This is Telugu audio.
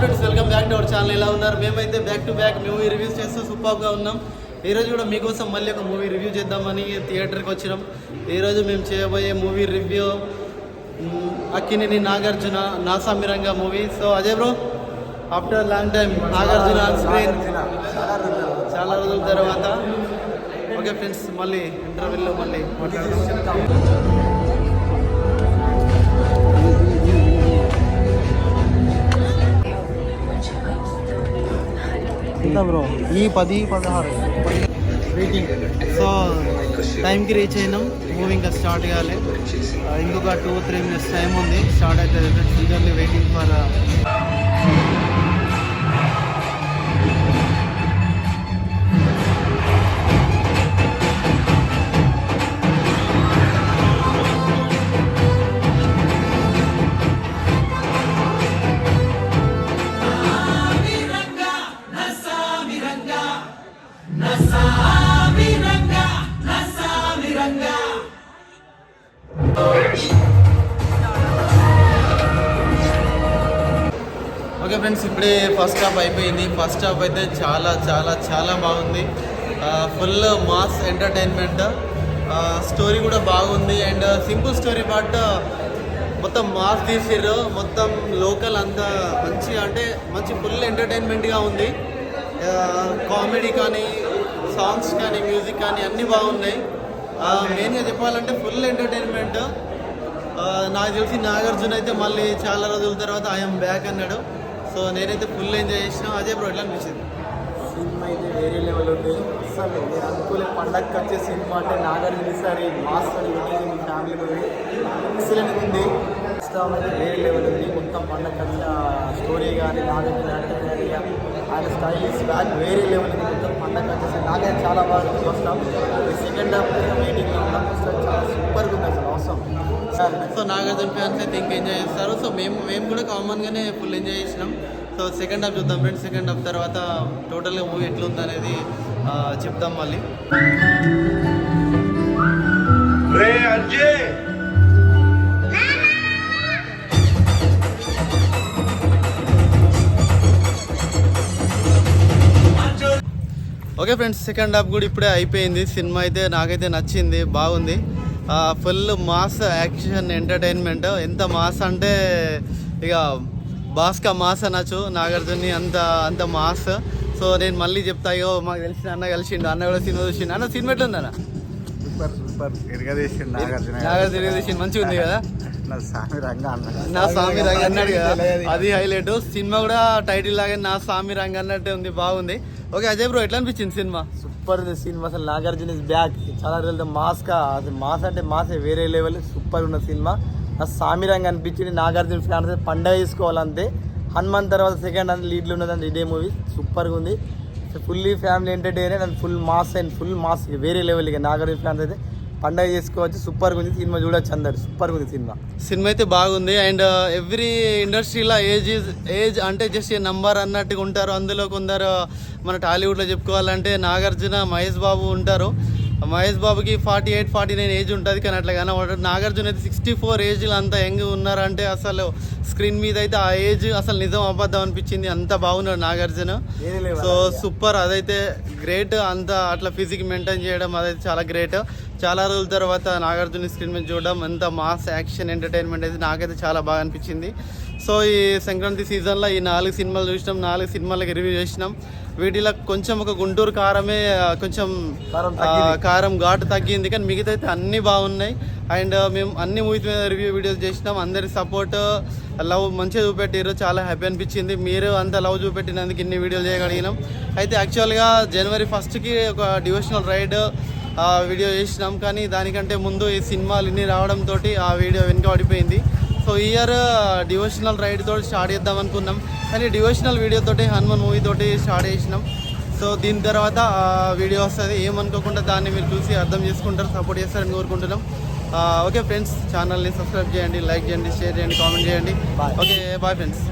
Friends welcome back to our channel ఎలా ఉన్నారు? మేమైతే back to back movie reviews చేస్తూ సూపర్గా ఉన్నాం. ఈరోజు కూడా మీకోసం మళ్ళీ ఒక మూవీ రివ్యూ చేద్దామని థియేటర్కి వచ్చినాం. ఈరోజు మేము చేయబోయే movie review Akkineni Nagarjuna Naa Saami Ranga movie so Ajay bro after long time Nagarjuna on screen చాలా రోజుల తర్వాత. ఓకే ఫ్రెండ్స్ మళ్ళీ ఇంటర్వ్యూలో మళ్ళీ మాట్లాడదాం. ఎంత బ్రో. ఈ పది పదహారు. వెయిటింగ్ సో టైంకి రీచ్ అయినాం. మూవీ ఇంకా స్టార్ట్ కాలే. ఇంకొక టూ త్రీ మినిట్స్ టైం ఉంది. స్టార్ట్ అయితే eagerly waiting for okay friends ఇప్పుడే ఫస్ట్ హాఫ్ అయిపోయింది. ఫస్ట్ హాఫ్ అయితే చాలా చాలా చాలా బాగుంది. ఫుల్ మాస్ ఎంటర్టైన్మెంట్ స్టోరీ కూడా బాగుంది. అండ్ సింపుల్ స్టోరీ బట్ మొత్తం మాస్ తీసిర్రు. మొత్తం లోకల్ అంతా మంచి అంటే మంచి ఫుల్ ఎంటర్టైన్మెంట్గా ఉంది. కామెడీ కానీ సాంగ్స్ కానీ మ్యూజిక్ కానీ అన్నీ బాగున్నాయి. మెయిన్గా చెప్పాలంటే ఫుల్ ఎంటర్టైన్మెంట్ నాకు తెలిసి నాగార్జున అయితే మళ్ళీ చాలా రోజుల తర్వాత ఐఎమ్ బ్యాక్ అన్నాడు. సో నేనైతే ఫుల్ ఎంజాయ్ చేసిన అదే బ్రో ఎట్లా అనిపించింది? సినిమా అయితే వేరే లెవెల్ ఉంది. అసలు నేను అనుకోలే పండగకి వచ్చే సినిమా అంటే నాగార్జున ఈసారి మాస్టర్ ఉంటుంది మీ ఫ్యామిలీ ఉంది ఎక్సలెంట్ ఉంది. ఇష్టం అయితే వేరే లెవెల్ ఉంది. మొత్తం పండగ స్టోరీ కానీ నాగార్జున కానీ ఆయన స్టైలిష్ బ్యాక్ వేరే లెవెల్ ఉంది మొత్తం పండగ వచ్చేసి నాకైతే చాలా బాగా చూస్తాం సెకండ్ హాఫ్ మీటింగ్లో ఉన్నాం అసలు చాలా సూపర్గా ఉంది అసలు అవసరం సో నాగార్జున ఫ్యాన్స్ అయితే ఇంకా ఎంజాయ్ చేస్తారు. సో మేము మేము కూడా కామన్గానే ఫుల్ ఎంజాయ్ చేసినాం. సో సెకండ్ హాఫ్ చూద్దాం ఫ్రెండ్స్ సెకండ్ హాఫ్ తర్వాత టోటల్గా మూవీ ఎట్లుంది అనేది చెప్దాం మళ్ళీ. ఓకే ఫ్రెండ్స్ సెకండ్ హాఫ్ కూడా ఇప్పుడే అయిపోయింది. సినిమా అయితే నాకైతే నచ్చింది బాగుంది. ఫుల్ మాస్ యాక్షన్ ఎంటర్టైన్మెంట్ ఎంత మాస్ అంటే ఇక భాస్క మాస్ అనొచ్చు నాగార్జుని అంత అంత మాస్ సో నేను మళ్ళీ చెప్తా అయ్యో మాకు తెలిసిన అన్న కలిసిండు అన్న కూడా సినిమా చూసిండు. అన్న సినిమా ఎట్లుందన్న సూపర్. నాగార్జున మంచిగా ఉంది కదా? నా స్వామి రంగా అన్న నా స్వామి రంగ అన్నాడు కదా? అది హైలైట్ సినిమా కూడా టైటిల్ లాగే నా స్వామి రంగ అన్నట్టే ఉంది బాగుంది. ఓకే అజయ్ బ్రో ఎట్లా అనిపించింది సినిమా? సూపర్ ఉంది సినిమా అసలు. నాగార్జున ఇస్ బ్యాక్ చాలా రోజులతో మాస్ కా అది మాస్ అంటే మాసే వేరే లెవెల్ సూపర్ ఉన్న సినిమా. నా సామిరంగా అనిపించింది. నాగార్జున ఫ్యాన్స్ పండగ చేసుకోవాలంతే హనుమాన్ తర్వాత సెకండ్ అంత లీడ్లో ఉన్నదండి ఇదే మూవీ సూపర్గా ఉంది. Fully family entertainer and full mass and full mass వేరే లెవెల్ ఇక నాగార్జున ఫ్యాన్స్ అయితే. పండగ చేసుకోవచ్చు సూపర్గా ఉంది సినిమా చూడొచ్చు అందరు సూపర్గా ఉంది సినిమా. సినిమా అయితే బాగుంది. అండ్ ఎవ్రీ ఇండస్ట్రీలో ఏజ్ ఏజ్ అంటే జస్ట్ నంబర్ అన్నట్టుగా ఉంటారు. అందులో కొందరు మన టాలీవుడ్లో చెప్పుకోవాలంటే నాగార్జున మహేష్ బాబు ఉంటారు. మహేష్ బాబుకి forty eight forty nine age ఉంటుంది. కానీ అట్లా కానీ నాగార్జున అయితే సిక్స్టీ ఫోర్ ఏజ్లో అంత యంగ్ ఉన్నారంటే అసలు స్క్రీన్ మీద అయితే ఆ ఏజ్ అసలు నిజం అబద్ధం అనిపించింది. అంత బాగున్నాడు నాగార్జున. So super. అదైతే గ్రేట్ అంత అట్లా ఫిజిక్ మెయింటైన్ చేయడం అదైతే చాలా గ్రేట్ చాలా రోజుల తర్వాత నాగార్జున స్క్రీన్ మీద చూడడం అంత మాస్ యాక్షన్ ఎంటర్టైన్మెంట్ అయితే నాకైతే చాలా బాగా అనిపించింది. సో ఈ సంక్రాంతి సీజన్లో ఈ నాలుగు సినిమాలు చూసినాం. నాలుగు సినిమాలకి రివ్యూ చేసినాం. వీటిలో కొంచెం ఒక గుంటూరు కారమే కొంచెం కారం ఘాటు తగ్గింది. కానీ మిగతా అయితే అన్నీ బాగున్నాయి. అండ్ మేము అన్ని మూవీస్ మీద రివ్యూ వీడియోస్ చేసినాం. అందరి సపోర్ట్ లవ్ మంచిగా చూపెట్టారు చాలా హ్యాపీ అనిపించింది. మీరు అంత లవ్ చూపెట్టినందుకు ఇన్ని వీడియోలు చేయగలిగినాం. అయితే యాక్చువల్గా జనవరి ఫస్ట్కి ఒక డివోషనల్ రైడ్ వీడియో చేసినాం కానీ దానికంటే ముందు ఈ సినిమాలు ఇన్ని రావడంతో ఆ వీడియో వెనుక పడిపోయింది. సో ఇయర్ డివోషనల్ రైడ్ తోటి స్టార్ట్ చేద్దాం అనుకున్నాం. కానీ డివోషనల్ వీడియో తోటి హనుమాన్ మూవీ తోటి స్టార్ట్ చేసినాం. సో దీని తర్వాత ఆ వీడియో వస్తుంది. ఏమనుకోకుండా దాన్ని మీరు చూసి అర్థం చేసుకుంటారు సపోర్ట్ చేస్తారని కోరుకుంటున్నాం. ఓకే ఫ్రెండ్స్ ఛానల్ని సబ్స్క్రైబ్ చేయండి లైక్ చేయండి షేర్ చేయండి కామెంట్ చేయండి. Okay bye friends